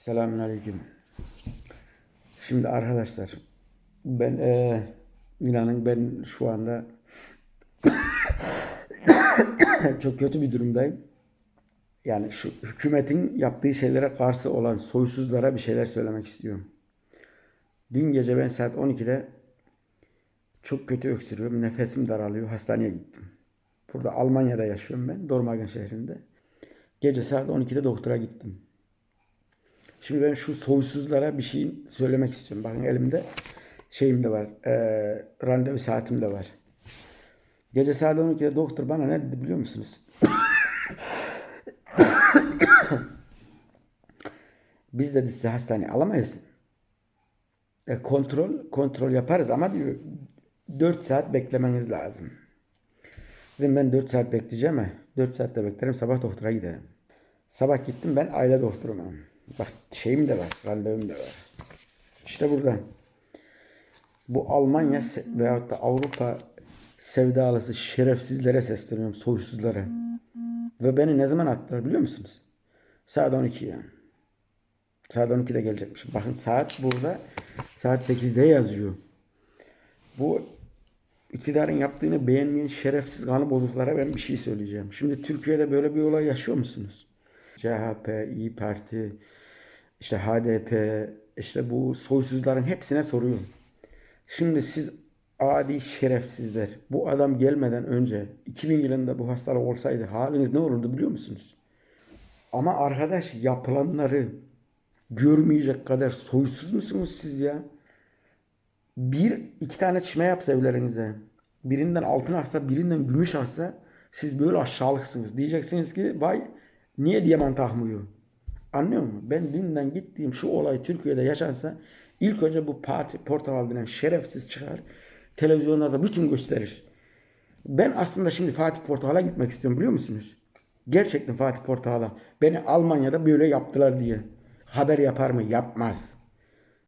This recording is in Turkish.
Selamünaleyküm. Şimdi arkadaşlar ben e, inanın ben şu anda çok kötü bir durumdayım. Yani şu hükümetin yaptığı şeylere karşı olan soysuzlara bir şeyler söylemek istiyorum. Dün gece ben saat 12'de çok kötü öksürüyorum. Nefesim daralıyor. Hastaneye gittim. Burada Almanya'da yaşıyorum ben. Dormagen şehrinde. Gece saat 12'de doktora gittim. Şimdi ben şu soysuzlara bir şey söylemek istiyorum. Bakın elimde şeyim de var. E, randevu saatim de var. Gece saat 12'de doktor bana ne dedi biliyor musunuz? Biz dedi size hastaneye alamayız. E, kontrol kontrol yaparız ama diyor 4 saat beklemeniz lazım. Dedim ben 4 saat bekleyeceğim mi? 4 saatte beklerim sabah doktora giderim. Sabah gittim ben aile doktoruma. Bak şeyim de var, randevum da var. İşte burada. Bu Almanya veyahut da Avrupa sevdalısı şerefsizlere sesleniyorum, soysuzlara. Ve beni ne zaman attılar biliyor musunuz? Saat 12 yani. Saat 12'de gelecekmişim. Bakın saat burada saat 8'de yazıyor. Bu iktidarın yaptığını beğenmeyen şerefsiz kanı bozuklara ben bir şey söyleyeceğim. Şimdi Türkiye'de böyle bir olay yaşıyor musunuz? CHP, İyi Parti, işte HDP, işte bu soysuzların hepsine soruyorum. Şimdi siz adi şerefsizler bu adam gelmeden önce 2000 yılında bu hastalık olsaydı haliniz ne olurdu biliyor musunuz? Ama arkadaş yapılanları görmeyecek kadar soysuz musunuz siz ya? Bir iki tane çime yapsa evlerinize. Birinden altın aksa birinden gümüş aksa siz böyle aşağılıksınız. Diyeceksiniz ki vay niye diamant takmıyor? Anlıyor musun? Ben dünden gittiğim şu olay Türkiye'de yaşansa ilk önce bu parti portakal denen şerefsiz çıkar. Televizyonlarda bütün gösterir. Ben aslında şimdi Fatih Portakal'a gitmek istiyorum biliyor musunuz? Gerçekten Fatih Portakal'a. Beni Almanya'da böyle yaptılar diye. Haber yapar mı? Yapmaz.